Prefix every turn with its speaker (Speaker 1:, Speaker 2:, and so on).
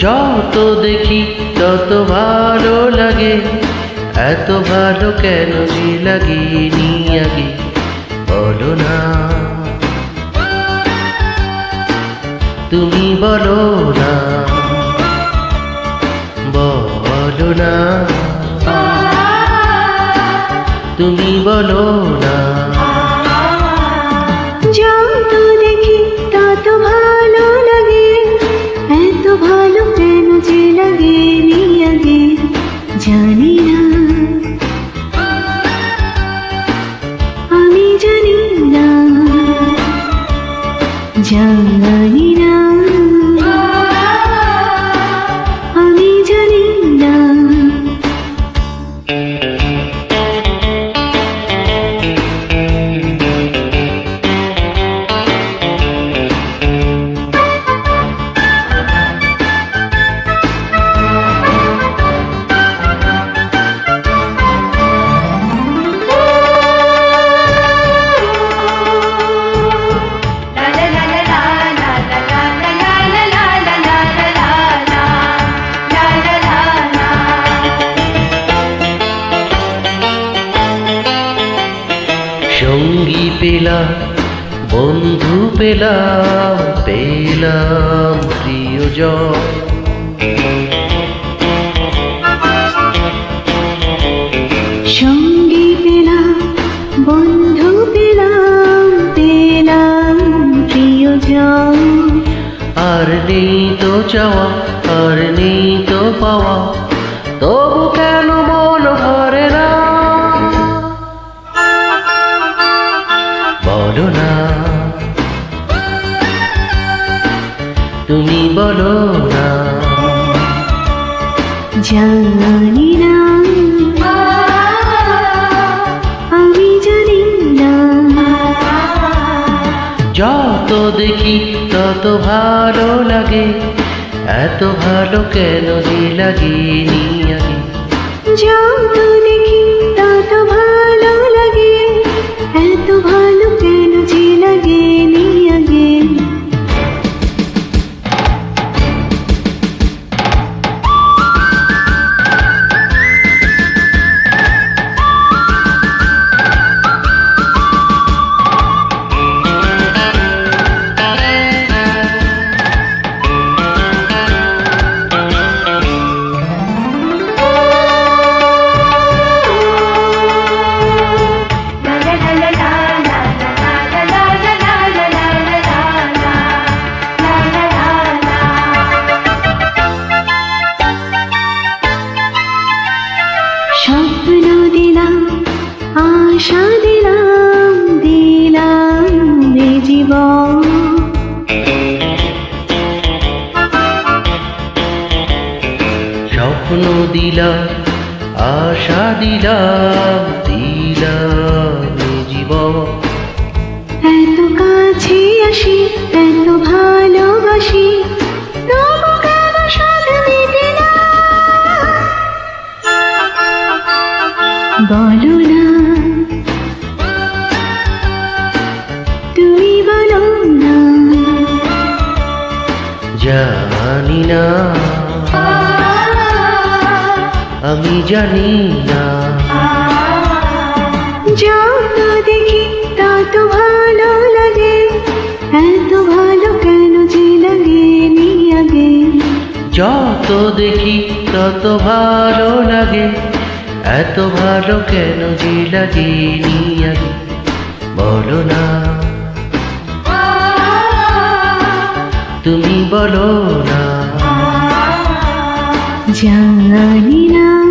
Speaker 1: যত দেখি, তত ভালো লাগে। এত ভালো কেন যে লাগে নি আগে? বলো না। তুমি বলো না। বলো না। তুমি বলো না।
Speaker 2: জানি না। আমি জানি না। জানি না।
Speaker 1: পেলাম বন্ধু পেলাম পেলাম প্রিয়জন।
Speaker 2: সঙ্গী পেলাম বন্ধু পেলাম পেলাম প্রিয়জন।
Speaker 1: আর নেই তো চাওয়া আর নেই তো পাওয়া তবু তুমি বলো না।
Speaker 2: জানি না। আমি জানি না।
Speaker 1: যত দেখি তত ভালো লাগে। এত ভালো কেন যে লাগে নি আগে?
Speaker 2: যত দেখি তত ভালো দিলাম আশা দিলাম দিলাম জীবন। এত কাছে আসি এত ভালোবাসি বলো না তুমি বলো না।
Speaker 1: জানি না। আমি জানি না।
Speaker 2: যত দেখি তত ভালো লাগে। এত ভালো কেন যে লাগে নি আগে?
Speaker 1: যত দেখি তত ভালো লাগে। এত ভালো কেন যে লাগে নি আগে? বলো না। তুমি বলো না।
Speaker 2: জানি না